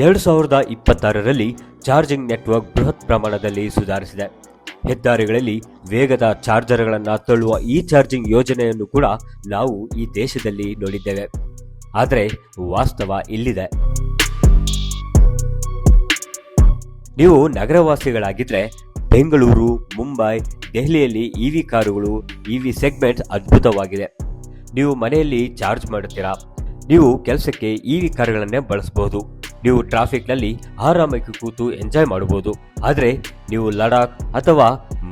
ಎರಡು ಸಾವಿರದ ಇಪ್ಪತ್ತಾರರಲ್ಲಿ charging network ಬೃಹತ್ ಪ್ರಮಾಣದಲ್ಲಿ ಸುಧಾರಿಸಿದೆ. ಹೆದ್ದಾರಿಗಳಲ್ಲಿ ವೇಗದ ಚಾರ್ಜರ್ಗಳನ್ನು ತಳ್ಳುವ ಈ ಚಾರ್ಜಿಂಗ್ ಯೋಜನೆಯನ್ನು ಕೂಡ ನಾವು ಈ ದೇಶದಲ್ಲಿ ನೋಡಿದ್ದೇವೆ. ಆದರೆ ವಾಸ್ತವ ಇಲ್ಲಿದೆ. ನೀವು ನಗರವಾಸಿಗಳಾಗಿದ್ದರೆ ಬೆಂಗಳೂರು, ಮುಂಬೈ, ದೆಹಲಿಯಲ್ಲಿ ಇ ವಿ ಕಾರುಗಳು ಇ ವಿ ಸೆಗ್ಮೆಂಟ್ ಅದ್ಭುತವಾಗಿದೆ. ನೀವು ಮನೆಯಲ್ಲಿ ಚಾರ್ಜ್ ಮಾಡುತ್ತೀರಾ? ನೀವು ಕೆಲಸಕ್ಕೆ ಇ ವಿ ಕಾರುಗಳನ್ನೇ ಬಳಸಬಹುದು ನೀವು ಟ್ರಾಫಿಕ್ನಲ್ಲಿ ಆರಾಮಾಗಿ ಕೂತು ಎಂಜಾಯ್ ಮಾಡಬಹುದು ಆದರೆ ನೀವು ಲಡಾಖ್ ಅಥವಾ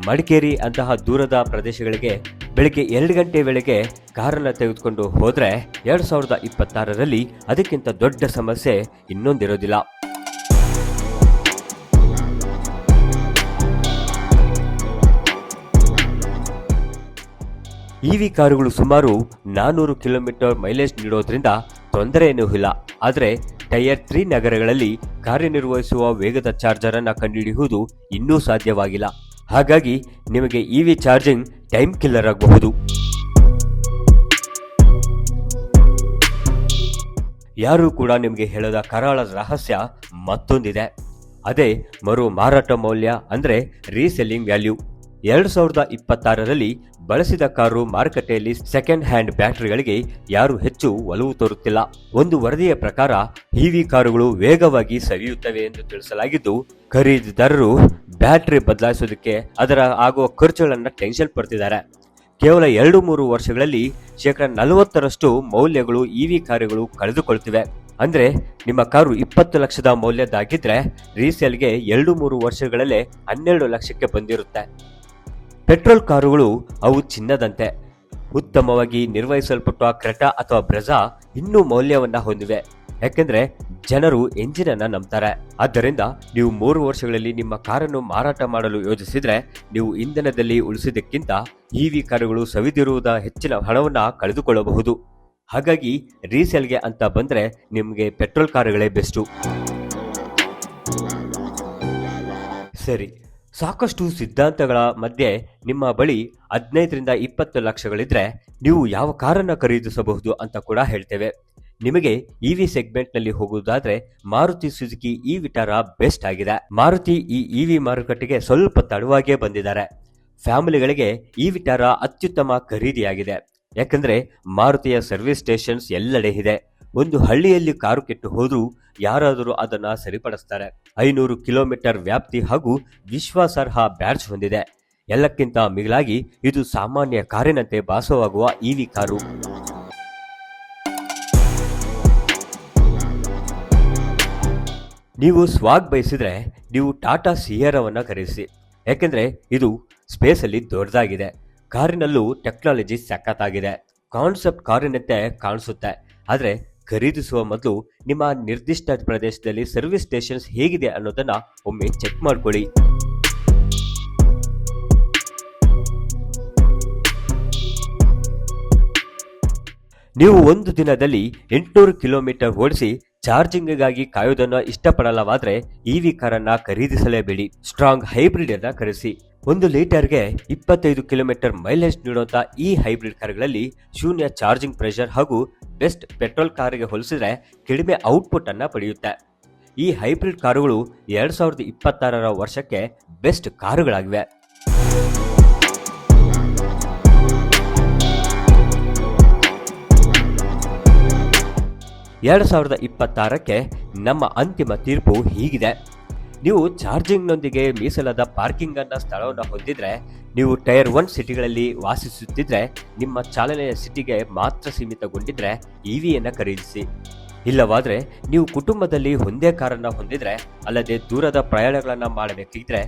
ಮಡಿಕೇರಿ ಅಂತಹ ದೂರದ ಪ್ರದೇಶಗಳಿಗೆ ಬೆಳಿಗ್ಗೆ ಎರಡು ಗಂಟೆ ವೇಳೆಗೆ ಕಾರನ್ನು ತೆಗೆದುಕೊಂಡು ಹೋದರೆ ಎರಡು ಸಾವಿರದ ಇಪ್ಪತ್ತಾರರಲ್ಲಿ ಅದಕ್ಕಿಂತ ದೊಡ್ಡ ಸಮಸ್ಯೆ ಇನ್ನೊಂದಿರೋದಿಲ್ಲ. ಇ ವಿ ಕಾರುಗಳು ಸುಮಾರು ನಾನೂರು ಕಿಲೋಮೀಟರ್ ಮೈಲೇಜ್ ನೀಡೋದ್ರಿಂದ ತೊಂದರೆಯೇನೂ ಇಲ್ಲ. ಆದರೆ ಟೈರ್ ತ್ರೀ ನಗರಗಳಲ್ಲಿ ಕಾರ್ಯನಿರ್ವಹಿಸುವ ವೇಗದ ಚಾರ್ಜರ್ ಅನ್ನ ಕಂಡುಹಿಡಿಯುವುದು ಇನ್ನೂ ಸಾಧ್ಯವಾಗಿಲ್ಲ. ಹಾಗಾಗಿ ನಿಮಗೆ ಇವಿ ಚಾರ್ಜಿಂಗ್ ಟೈಮ್ ಕಿಲ್ಲರ್ ಆಗಬಹುದು. ಯಾರೂ ಕೂಡ ನಿಮಗೆ ಹೇಳದ ಕರಾಳ ರಹಸ್ಯ ಮತ್ತೊಂದಿದೆ. ಅದೇ ಮರು ಮಾರಾಟ ಮೌಲ್ಯ ಅಂದ್ರೆ ರೀಸೆಲ್ಲಿಂಗ್ ವ್ಯಾಲ್ಯೂ ಎರಡು ಸಾವಿರದ ಇಪ್ಪತ್ತಾರರಲ್ಲಿ ಬಳಸಿದ ಕಾರು ಮಾರುಕಟ್ಟೆಯಲ್ಲಿ ಸೆಕೆಂಡ್ ಹ್ಯಾಂಡ್ ಬ್ಯಾಟರಿಗಳಿಗೆ ಯಾರು ಹೆಚ್ಚು ಒಲವು ತೋರುತ್ತಿಲ್ಲ. ಒಂದು ವರದಿಯ ಪ್ರಕಾರ ಇವಿ ಕಾರುಗಳು ವೇಗವಾಗಿ ಸವಿಯುತ್ತವೆ ಎಂದು ತಿಳಿಸಲಾಗಿದ್ದು, ಖರೀದಿದಾರರು ಬ್ಯಾಟರಿ ಬದಲಾಯಿಸೋದಕ್ಕೆ ಅದರ ಆಗುವ ಖರ್ಚುಗಳನ್ನು ಟೆನ್ಷನ್ ಪಡ್ತಿದ್ದಾರೆ. ಕೇವಲ ಎರಡು ಮೂರು ವರ್ಷಗಳಲ್ಲಿ ಶೇಕಡ ನಲವತ್ತರಷ್ಟು ಮೌಲ್ಯಗಳು ಇವಿ ಕಾರುಗಳು ಕಳೆದುಕೊಳ್ತಿವೆ. ಅಂದರೆ, ನಿಮ್ಮ ಕಾರು ಇಪ್ಪತ್ತು ಲಕ್ಷದ ಮೌಲ್ಯದ್ದಾಗಿದ್ದರೆ ರೀಸೇಲ್ಗೆ ಎರಡು ಮೂರು ವರ್ಷಗಳಲ್ಲೇ ಹನ್ನೆರಡು ಲಕ್ಷಕ್ಕೆ ಬಂದಿರುತ್ತೆ. ಪೆಟ್ರೋಲ್ ಕಾರುಗಳು ಅವು ಚಿನ್ನದಂತೆ. ಉತ್ತಮವಾಗಿ ನಿರ್ವಹಿಸಲ್ಪಟ್ಟ ಕ್ರೆಟಾ ಅಥವಾ ಬ್ರೆಜಾ ಇನ್ನೂ ಮೌಲ್ಯವನ್ನ ಹೊಂದಿವೆ. ಯಾಕೆಂದ್ರೆ ಜನರು ಎಂಜಿನ್ ಅನ್ನ ನಂಬ್ತಾರೆ. ಆದ್ದರಿಂದ ನೀವು ಮೂರು ವರ್ಷಗಳಲ್ಲಿ ನಿಮ್ಮ ಕಾರನ್ನು ಮಾರಾಟ ಮಾಡಲು ಯೋಜಿಸಿದ್ರೆ ನೀವು ಇಂಧನದಲ್ಲಿ ಉಳಿಸಿದ್ದಕ್ಕಿಂತ ಇವಿ ಕಾರುಗಳು ಸವಿದಿರುವುದ ಹೆಚ್ಚಿನ ಹಣವನ್ನ ಕಳೆದುಕೊಳ್ಳಬಹುದು. ಹಾಗಾಗಿ ರೀಸೇಲ್ಗೆ ಅಂತ ಬಂದ್ರೆ ನಿಮಗೆ ಪೆಟ್ರೋಲ್ ಕಾರುಗಳೇ ಬೆಸ್ಟು. ಸರಿ. ಸಾಕಷ್ಟು ಸಿದ್ಧಾಂತಗಳ ಮಧ್ಯೆ ನಿಮ್ಮ ಬಳಿ ಹದಿನೈದರಿಂದ ಇಪ್ಪತ್ತು ಲಕ್ಷಗಳಿದ್ರೆ ನೀವು ಯಾವ ಕಾರನ್ನು ಖರೀದಿಸಬಹುದು ಅಂತ ಕೂಡ ಹೇಳ್ತೇವೆ. ನಿಮಗೆ ಇ ವಿ ಸೆಗ್ಮೆಂಟ್ನಲ್ಲಿ ಹೋಗುವುದಾದ್ರೆ Maruti Suzuki e Vitara best ಆಗಿದೆ. ಮಾರುತಿ ಈ ವಿ ಮಾರುಕಟ್ಟೆಗೆ ಸ್ವಲ್ಪ ತಡವಾಗಿಯೇ ಬಂದಿದ್ದಾರೆ. ಫ್ಯಾಮಿಲಿಗಳಿಗೆ ಈ ವಿಟಾರ ಅತ್ಯುತ್ತಮ ಖರೀದಿಯಾಗಿದೆ. ಯಾಕಂದ್ರೆ ಮಾರುತಿಯ ಸರ್ವಿಸ್ ಸ್ಟೇಷನ್ಸ್ ಎಲ್ಲೆಡೆ ಇದೆ. ಒಂದು ಹಳ್ಳಿಯಲ್ಲಿ ಕಾರು ಕೆಟ್ಟು ಹೋದರೂ ಯಾರಾದರೂ ಅದನ್ನ ಸರಿಪಡಿಸ್ತಾರೆ. ಐನೂರು ಕಿಲೋಮೀಟರ್ ವ್ಯಾಪ್ತಿ ಹಾಗೂ ವಿಶ್ವಾಸಾರ್ಹ ಬ್ಯಾಡ್ಜ್ ಹೊಂದಿದೆ. ಎಲ್ಲಕ್ಕಿಂತ ಮಿಗಿಲಾಗಿ ಇದು ಸಾಮಾನ್ಯ ಕಾರಿನಂತೆ ಭಾಸವಾಗುವ ಇವಿ ಕಾರು. ನೀವು ಸ್ವಾಗ್ ಬಯಸಿದ್ರೆ ನೀವು ಟಾಟಾ ಸಿಯರವನ್ನ ಖರೀದಿಸಿ. ಯಾಕೆಂದರೆ ಇದು ಸ್ಪೇಸ್ ಅಲ್ಲಿ ದೊಡ್ಡದಾಗಿದೆ. ಕಾರಿನಲ್ಲೂ ಟೆಕ್ನಾಲಜಿ ಸಖತ್ತಾಗಿದೆ. ಕಾನ್ಸೆಪ್ಟ್ ಕಾರಿನಂತೆ ಕಾಣಿಸುತ್ತೆ. ಆದ್ರೆ ಖರೀದಿಸುವ ಮೊದಲು ನಿಮ್ಮ ನಿರ್ದಿಷ್ಟ ಪ್ರದೇಶದಲ್ಲಿ ಸರ್ವಿಸ್ ಸ್ಟೇಷನ್ಸ್ ಹೇಗಿದೆ ಅನ್ನೋದನ್ನ ಒಮ್ಮೆ ಚೆಕ್ ಮಾಡ್ಕೊಳ್ಳಿ. ನೀವು ಒಂದು ದಿನದಲ್ಲಿ ಎಂಟುನೂರು ಕಿಲೋಮೀಟರ್ ಓಡಿಸಿ ಚಾರ್ಜಿಂಗ್ಗಾಗಿ ಕಾಯೋದನ್ನ ಇಷ್ಟಪಡಲ್ಲವಾದ್ರೆ ವಿ ಕಾರನ್ನ ಖರೀದಿಸಲೇಬೇಡಿ. ಸ್ಟ್ರಾಂಗ್ ಹೈಬ್ರಿಡ್ ಅನ್ನ ಖರೀದಿಸಿ ಒಂದು ಲೀಟರ್ಗೆ ಇಪ್ಪತ್ತೈದು ಕಿಲೋಮೀಟರ್ ಮೈಲೇಜ್ ನೀಡುವಂಥ ಈ ಹೈಬ್ರಿಡ್ ಕಾರುಗಳಲ್ಲಿ ಶೂನ್ಯ ಚಾರ್ಜಿಂಗ್ ಪ್ರೆಷರ್ ಹಾಗೂ ಬೆಸ್ಟ್ ಪೆಟ್ರೋಲ್ ಕಾರಿಗೆ ಹೋಲಿಸಿದ್ರೆ ಕಡಿಮೆ ಔಟ್ಪುಟ್ ಅನ್ನು ಪಡೆಯುತ್ತೆ. ಈ ಹೈಬ್ರಿಡ್ ಕಾರುಗಳು ಎರಡ್ ಸಾವಿರದ ಇಪ್ಪತ್ತಾರರ ವರ್ಷಕ್ಕೆ ಬೆಸ್ಟ್ ಕಾರುಗಳಾಗಿವೆ. ಎರಡು ಸಾವಿರದ ಇಪ್ಪತ್ತಾರಕ್ಕೆ ನಮ್ಮ ಅಂತಿಮ ತೀರ್ಪು ಹೀಗಿದೆ. ನೀವು ಚಾರ್ಜಿಂಗ್ನೊಂದಿಗೆ ಮೀಸಲಾದ ಪಾರ್ಕಿಂಗ್ ಅನ್ನ ಸ್ಥಳವನ್ನು ಹೊಂದಿದ್ರೆ, ನೀವು ಟೈರ್ ಒನ್ ಸಿಟಿಗಳಲ್ಲಿ ವಾಸಿಸುತ್ತಿದ್ರೆ, ನಿಮ್ಮ ಚಾಲನೆಯ ಸಿಟಿಗೆ ಮಾತ್ರ ಸೀಮಿತಗೊಂಡಿದ್ರೆ ಇವಿಯನ್ನ ಖರೀದಿಸಿ. ಇಲ್ಲವಾದ್ರೆ ನೀವು ಕುಟುಂಬದಲ್ಲಿ ಒಂದೇ ಕಾರನ್ನ ಹೊಂದಿದ್ರೆ, ಅಲ್ಲದೆ ದೂರದ ಪ್ರಯಾಣಗಳನ್ನು ಮಾಡಬೇಕಿದ್ರೆ,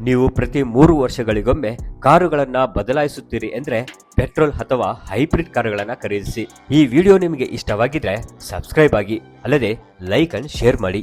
ನೀವು ಪ್ರತಿ ಮೂರು ವರ್ಷಗಳಿಗೊಮ್ಮೆ ಕಾರುಗಳನ್ನು ಬದಲಾಯಿಸುತ್ತೀರಿ ಅಂದ್ರೆ ಪೆಟ್ರೋಲ್ ಅಥವಾ ಹೈಬ್ರಿಡ್ ಕಾರುಗಳನ್ನು ಖರೀದಿಸಿ. ಈ ವಿಡಿಯೋ ನಿಮಗೆ ಇಷ್ಟವಾಗಿದ್ರೆ ಸಬ್ಸ್ಕ್ರೈಬ್ ಆಗಿ, ಅಲ್ಲದೆ ಲೈಕ್ ಅಂಡ್ ಶೇರ್ ಮಾಡಿ.